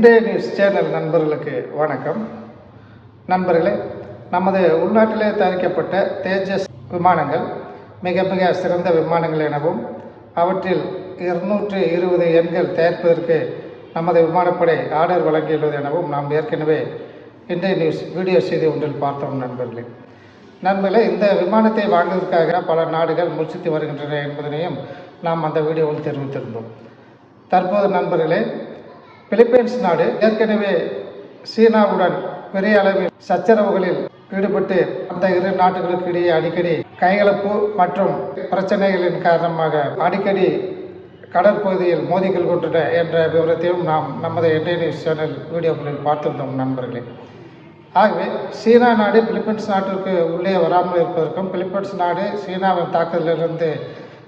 இந்திய news channel நண்பர்களுக்கு வணக்கம். நண்பர்களே நமது உள்நாட்டிலே தயாரிக்கப்பட்ட தேஜஸ் விமானங்கள் மிக மிக சிறந்த விமானங்கள் எனவும் அவற்றில் இருநூற்று இருபது எண்கள் தயாரிப்பதற்கு நமது விமானப்படை ஆர்டர் வழங்கியுள்ளது எனவும் நாம் ஏற்கனவே இந்திய நியூஸ் வீடியோ செய்தி ஒன்றில் பார்த்தோம் நண்பர்களே. நண்பர்களே இந்த விமானத்தை வாங்குவதற்காக பல நாடுகள் முயற்சித்து வருகின்றன என்பதனையும் நாம் அந்த வீடியோவில் தெரிவித்திருந்தோம். தற்போது நண்பர்களே பிலிப்பைன்ஸ் நாடு ஏற்கனவே சீனாவுடன் பெரிய அளவில் சச்சரவுகளில் ஈடுபட்டு அந்த இரு நாடுகளுக்கு இடையே அடிக்கடி கைகலப்பு மற்றும் பிரச்சனைகளின் காரணமாக அடிக்கடி கடற்பகுதியில் மோதிகள் கொண்டன என்ற விவரத்தையும் நாம் நமது இந்திய நியூஸ் சேனல் வீடியோக்களில் பார்த்திருந்தோம் நண்பர்களே. ஆகவே சீனா நாடு பிலிப்பைன்ஸ் நாட்டிற்கு உள்ளே வராமல் இருப்பதற்கும் பிலிப்பைன்ஸ் நாடு சீனாவின் தாக்குதலிலிருந்து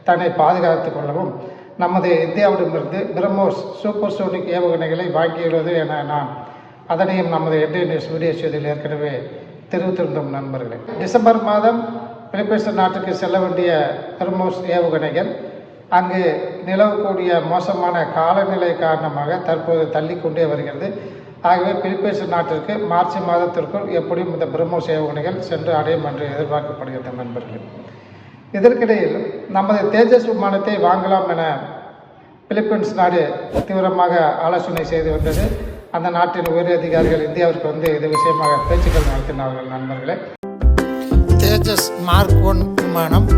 தன்னை பாதுகாத்துக் கொள்ளவும் நமது இந்தியாவிடமிருந்து பிரம்மோஸ் சூப்பர் சோனிக் ஏவுகணைகளை வாங்கியுள்ளது என நான் அதனையும் நமது இந்திய நியூஸ் வீடியோ செய்தியில் ஏற்கனவே தெரிவித்திருந்தோம் நண்பர்களே. டிசம்பர் மாதம் பிலிப்பைன்ஸ் நாட்டுக்கு செல்ல வேண்டிய பிரம்மோஸ் ஏவுகணைகள் அங்கு நிலவக்கூடிய மோசமான காலநிலை காரணமாக தற்போது தள்ளிக்கொண்டே வருகிறது. ஆகவே பிலிப்பைன்ஸ் நாட்டிற்கு மார்ச் மாதத்திற்குள் எப்படியும் இந்த பிரம்மோஸ் ஏவுகணைகள் சென்று அடையும் என்று எதிர்பார்க்கப்படுகிறது நண்பர்களே. இதற்கிடையில் நமது தேஜஸ் விமானத்தை வாங்கலாம் என பிலிப்பைன்ஸ் நாடு தீவிரமாக ஆலோசனை செய்து வந்தது. அந்த நாட்டின் உயர் அதிகாரிகள் இந்தியாவிற்கு வந்து இது விஷயமாக பேச்சுக்கள் நடத்தினார்கள் நண்பர்களே. தேஜஸ் மார்க் ஒன் விமானம்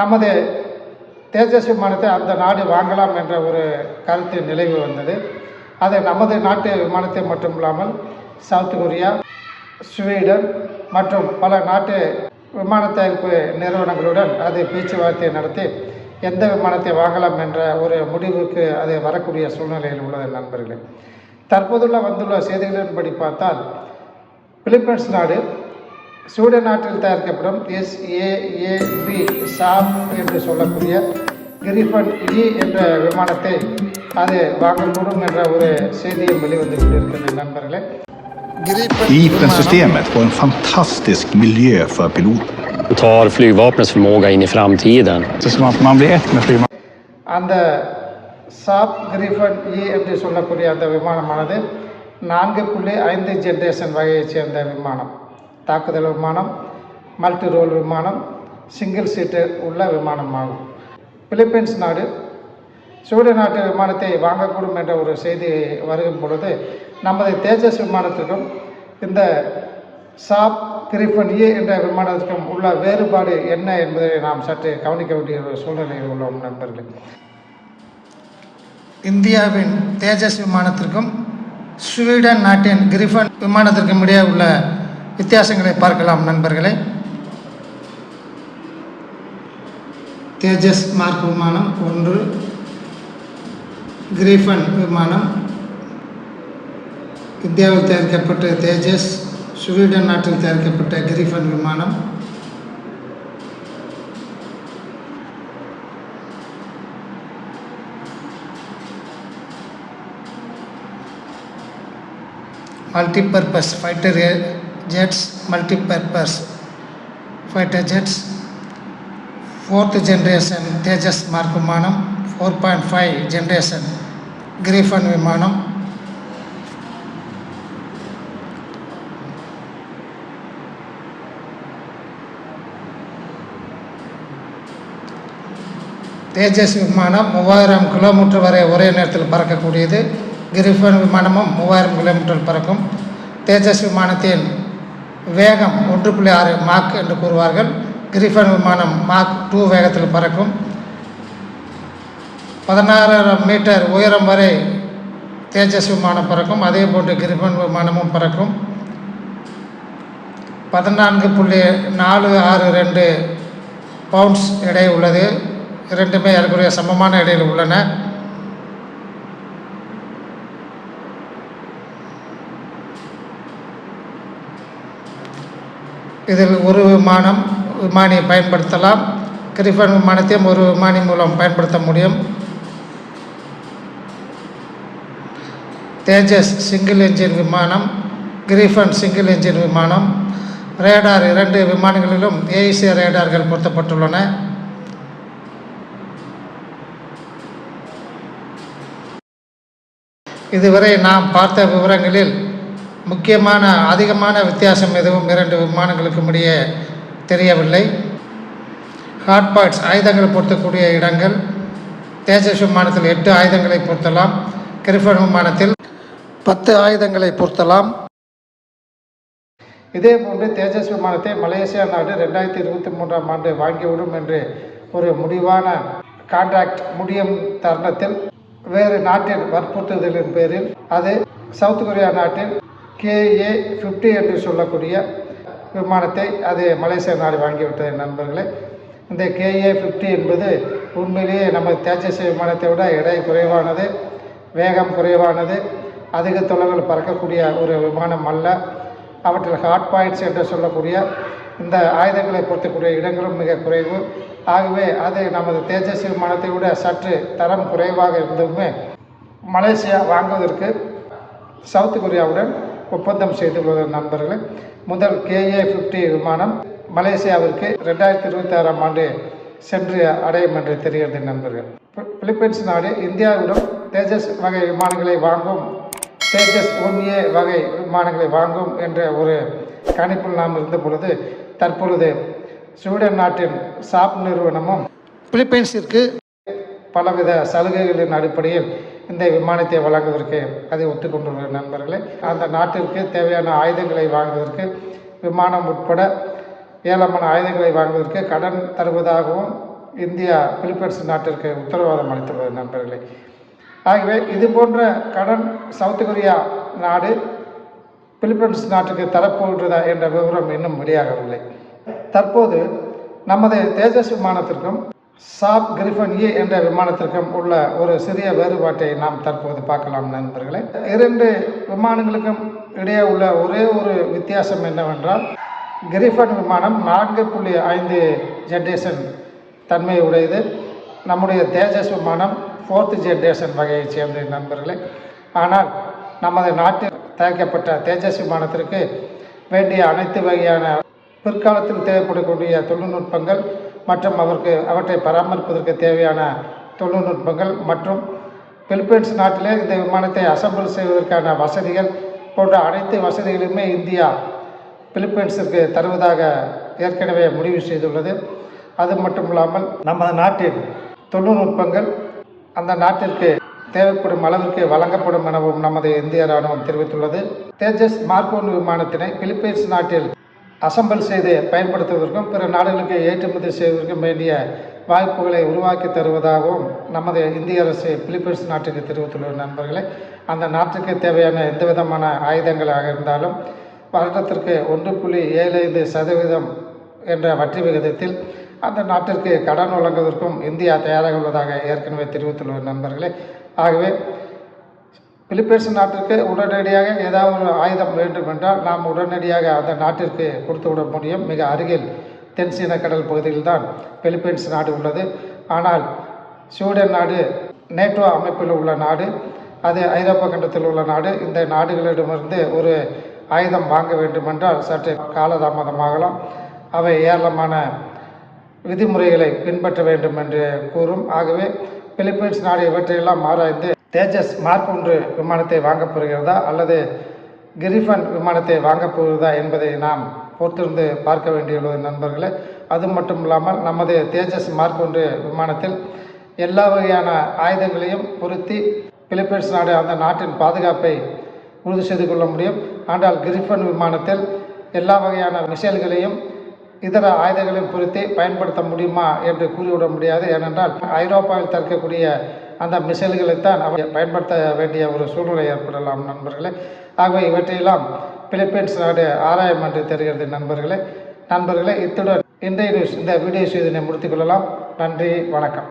நமது தேஜஸ் விமானத்தை அந்த நாடு வாங்கலாம் என்ற ஒரு கருத்து நிலைவு வந்தது. அது நமது நாட்டு விமானத்தை மட்டும் இல்லாமல் சவுத் கொரியா ஸ்வீடன் மற்றும் பல நாட்டு விமான தயாரிப்பு நிறுவனங்களுடன் அது பேச்சுவார்த்தை நடத்தி எந்த விமானத்தை வாங்கலாம் என்ற ஒரு முடிவுக்கு அது வரக்கூடிய சூழ்நிலையில் உள்ளது நண்பர்களே. தற்போதுள்ள வந்துள்ள செய்திகளின்படி பார்த்தால் பிலிப்பைன்ஸ் நாடு ஸ்வீடன் நாட்டில் தயாரிக்கப்படும் எஸ்ஏஏபி சாப் என்று சொல்லக்கூடிய கிரிஃபன் இ என்ற விமானத்தை அது வாங்கக்கூடும் என்ற ஒரு செய்தியும் வெளிவந்து கொண்டிருக்கிறது நண்பர்களே Gripen-systemet var en fantastisk miljö för piloter. tar flygvapnets förmåga in i framtiden. Det är som att man blir ett med flygvapnet. அந்த சாப் கிரிஃபன் இ என்று சொல்லக்கூடிய அந்த விமானமானது நான்கு புள்ளி ஐந்து ஜென்ரேஷன் வகையைச் சேர்ந்த விமானம் தாக்குதல் விமானம் மல்டி ரோல் விமானம் சிங்கிள் சீட்டு உள்ள விமானமாகும். பிலிப்பைன்ஸ் நாடு ஸ்வீடன் நாட்டு விமானத்தை வாங்கக்கூடும் என்ற ஒரு செய்தி வருகும் பொழுது நமது தேஜஸ் விமானத்திற்கும் இந்த சாப் கிரிஃபன் ஏ என்ற விமானத்திற்கும் உள்ள வேறுபாடு என்ன என்பதை நாம் சற்று கவனிக்க வேண்டிய ஒரு சூழ்நிலையில் உள்ளோம் நண்பர்களே. இந்தியாவின் தேஜஸ் விமானத்திற்கும் ஸ்வீடன் நாட்டின் கிரிஃபன் விமானத்திற்கும் இடையே உள்ள வித்தியாசங்களை பார்க்கலாம் நண்பர்களே. தேஜஸ் மார்க் விமானம் ஒன்று கிரீஃபன் விமானம். இந்தியாவில் தயாரிக்கப்பட்ட தேஜஸ் ஸ்வீடன் நாட்டில் தயாரிக்கப்பட்ட கிரீஃபன் விமானம். multi-purpose fighter jets, multi-purpose fighter jets, fourth generation Tejas Mark விமானம் 4.5 generation Griffon விமானம் தேஜஸ் விமானம் மூவாயிரம் கிலோமீட்டர் வரை ஒரே நேரத்தில் பறக்கக்கூடியது. கிரிஃபன் விமானமும் மூவாயிரம் கிலோமீட்டர் பறக்கும். தேஜஸ் விமானத்தின் வேகம் ஒன்று புள்ளி ஆறு மாக் என்று கூறுவார்கள். கிரிஃபன் விமானம் மாக் டூ வேகத்தில் பறக்கும். பதினாறாயிரம் மீட்டர் உயரம் வரை தேஜஸ் விமானம் பறக்கும். அதே போன்று கிரிஃபன் விமானமும் பறக்கும். பதினான்கு புள்ளி நாலு ஆறு ரெண்டு பவுண்ட்ஸ் எடை உள்ளது. இரண்டுமே ஏறக்குறைய சமமான இடையில் உள்ளன. இதில் ஒரு விமானம் விமானி பயன்படுத்தலாம். கிரிஃபன் விமானத்தையும் ஒரு விமானி மூலம் பயன்படுத்த முடியும். தேஜஸ் சிங்கிள் என்ஜின் விமானம் கிரிஃபன் சிங்கிள் என்ஜின் விமானம் ரேடார் இரண்டு விமானங்களிலும் ஏஇசி ரேடார்கள் பொருத்தப்பட்டுள்ளன. இதுவரை நாம் பார்த்த விவரங்களில் முக்கியமான அதிகமான வித்தியாசம் எதுவும் இரண்டு விமானங்களுக்கும் இடையே தெரியவில்லை. ஹாட் பாயிண்ட்ஸ் ஆயுதங்கள் பொருத்தக்கூடிய இடங்கள். தேஜஸ் விமானத்தில் எட்டு ஆயுதங்களை பொருத்தலாம். கிரிஃபன் விமானத்தில் பத்து ஆயுதங்களை பொருத்தலாம். இதே போன்று தேஜஸ் விமானத்தை மலேசியா நாடு ரெண்டாயிரத்தி இருபத்தி மூன்றாம் ஆண்டு வாங்கிவிடும் என்று ஒரு முடிவான கான்ட்ராக்ட் முடியும் தருணத்தில் வேறு நாட்டின் வற்புறுத்துதலின் பேரில் அது சவுத் கொரியா நாட்டில் கேஏ ஃபிஃப்டி என்று சொல்லக்கூடிய விமானத்தை அது மலேசியா நாடு வாங்கிவிட்டது நண்பர்களே. இந்த கேஏ ஃபிஃப்டி என்பது உண்மையிலேயே நம்ம தேஜஸ் விமானத்தை விட எடை குறைவானது வேகம் குறைவானது அதிக தொலைவில் பறக்கக்கூடிய ஒரு விமானம் அல்ல. அவற்றில் ஹாட் பாயிண்ட்ஸ் என்று சொல்லக்கூடிய இந்த ஆயுதங்களை பொருத்தக்கூடிய இடங்களும் மிக குறைவு. ஆகவே அது நமது தேஜஸ் விமானத்தை விட சற்று தரம் குறைவாக இருந்துமே மலேசியா வாங்குவதற்கு சவுத் கொரியாவுடன் ஒப்பந்தம் செய்துள்ள நண்பர்கள் முதல் கேஏ ஃபிஃப்டி விமானம் மலேசியாவிற்கு ரெண்டாயிரத்தி இருபத்தி ஆறாம் ஆண்டு சென்று அடையும் என்று தெரிகிறது நண்பர்கள். பிலிப்பைன்ஸ் நாடு இந்தியாவிடம் தேஜஸ் வகை விமானங்களை வாங்கும் தேஜஸ் ஒன் ஏ வகை விமானங்களை வாங்கும் என்ற ஒரு கணிப்பில் நாம் இருந்த பொழுது தற்பொழுது ஸ்வீடன் நாட்டின் சாப் நிறுவனமும் பிலிப்பைன்ஸிற்கு பலவித சலுகைகளின் அடிப்படையில் இந்த விமானத்தை வழங்குவதற்கு அதை ஒத்துக்கொண்டுள்ள நண்பர்களே அந்த நாட்டிற்கு தேவையான ஆயுதங்களை வாங்குவதற்கு விமானம் உட்பட ஏலமான ஆயுதங்களை வாங்குவதற்கு கடன் தருவதாகவும் இந்தியா பிலிப்பைன்ஸ் நாட்டிற்கு உத்தரவாதம் அளித்துள்ளது நண்பர்களே. ஆகவே இது போன்ற கடன் சவுத் கொரியா நாடு பிலிப்பைன்ஸ் நாட்டுக்கு தரப்போன்றதா என்ற விவரம் இன்னும் வெளியாகவில்லை. தற்போது நமது தேஜஸ் விமானத்திற்கும் சாப் கிரிஃபன் ஏ என்ற விமானத்திற்கும் உள்ள ஒரு சிறிய வேறுபாட்டை நாம் தற்போது பார்க்கலாம் நண்பர்களே. இரண்டு விமானங்களுக்கும் இடையே உள்ள ஒரே ஒரு வித்தியாசம் என்னவென்றால் கிரிஃபன் விமானம் நான்கு புள்ளி ஐந்து ஜென்ரேஷன் தன்மை உடையது. நம்முடைய தேஜஸ் விமானம் ஃபோர்த்து ஜென்ரேஷன் வகையைச் சேர்ந்த நண்பர்களே. ஆனால் நமது நாட்டில் தயாரிக்கப்பட்ட தேஜஸ் விமானத்திற்கு வேண்டிய அனைத்து வகையான பிற்காலத்தில் தேவைப்படக்கூடிய தொழில்நுட்பங்கள் மற்றும் அவருக்கு அவற்றை பராமரிப்பதற்கு தேவையான தொழில்நுட்பங்கள் மற்றும் பிலிப்பைன்ஸ் நாட்டிலே இந்த விமானத்தை அசம்பிள் செய்வதற்கான வசதிகள் போன்ற அனைத்து வசதிகளுமே இந்தியா பிலிப்பைன்ஸிற்கு தருவதாக ஏற்கனவே முடிவு செய்துள்ளது. அது மட்டும் இல்லாமல் நமது நாட்டின் தொழில்நுட்பங்கள் அந்த நாட்டிற்கு தேவைப்படும் அளவிற்கு வழங்கப்படும் எனவும் நமது இந்திய ராணுவம் தெரிவித்துள்ளது. தேஜஸ் மார்க் ஒன் விமானத்தினை பிலிப்பைன்ஸ் நாட்டில் அசம்பிள் செய்து பயன்படுத்துவதற்கும் பிற நாடுகளுக்கு ஏற்றுமதி செய்வதற்கும் வேண்டிய வாய்ப்புகளை உருவாக்கி தருவதாகவும் நமது இந்திய அரசு பிலிப்பைன்ஸ் நாட்டுக்கு தெரிவித்துள்ள நண்பர்களே. அந்த நாட்டுக்கு தேவையான எந்த விதமான ஆயுதங்களாக இருந்தாலும் வருடத்திற்கு ஒன்று புள்ளி ஏழு ஐந்து சதவீதம் என்ற வட்டி விகிதத்தில் அந்த நாட்டிற்கு கடன் வழங்குவதற்கும் இந்தியா தயாராக உள்ளதாக ஏற்கனவே தெரிவித்துள்ள நண்பர்களே. ஆகவே பிலிப்பைன்ஸ் நாட்டிற்கு உடனடியாக ஏதாவது ஒரு ஆயுதம் வேண்டும் என்றால் நாம் உடனடியாக அந்த நாட்டிற்கு கொடுத்து விட முடியும். மிக அருகில் தென்சீன கடல் பகுதியில் தான் பிலிப்பைன்ஸ் நாடு உள்ளது. ஆனால் ஸ்வீடன் நாடு நேட்டோ அமைப்பில் உள்ள நாடு அது ஐரோப்பா கண்டத்தில் உள்ள நாடு இந்த நாடுகளிடமிருந்து ஒரு ஆயுதம் வாங்க வேண்டுமென்றால் சற்று காலதாமதமாகலாம். அவை ஏராளமான விதிமுறைகளை பின்பற்ற வேண்டும் என்று கூறும். ஆகவே பிலிப்பைன்ஸ் நாடு இவற்றையெல்லாம் ஆராய்ந்து தேஜஸ் மார்க் ஒன்று விமானத்தை வாங்கப் போகிறதா அல்லது கிரிஃபன் விமானத்தை வாங்கப் போகிறதா என்பதை நாம் பொறுத்திருந்து பார்க்க வேண்டியுள்ளது நண்பர்களே. அது மட்டும் இல்லாமல் நமது தேஜஸ் மார்க் ஒன்று விமானத்தில் எல்லா வகையான ஆயுதங்களையும் பொருத்தி பிலிப்பைன்ஸ் நாடு அந்த நாட்டின் பாதுகாப்பை உறுதி செய்து கொள்ள முடியும். ஆனால் கிரிஃபன் விமானத்தில் எல்லா வகையான மிசைல்களையும் இதர ஆயுதங்களையும் பொருத்தி பயன்படுத்த முடியுமா என்று கூறிவிட முடியாது. ஏனென்றால் ஐரோப்பாவில் தற்கக்கூடிய அந்த மிசைல்களைத்தான் அவர் பயன்படுத்த வேண்டிய ஒரு சூழ்நிலை ஏற்படலாம் நண்பர்களே. ஆகவே இவற்றையெல்லாம் பிலிப்பைன்ஸ் நாடு ஆராயம் என்று தெரிகிறது நண்பர்களே. நண்பர்களே இத்துடன் இன்றைய நியூஸ் இந்த வீடியோ செய்தினை முடித்துக் கொள்ளலாம். நன்றி வணக்கம்.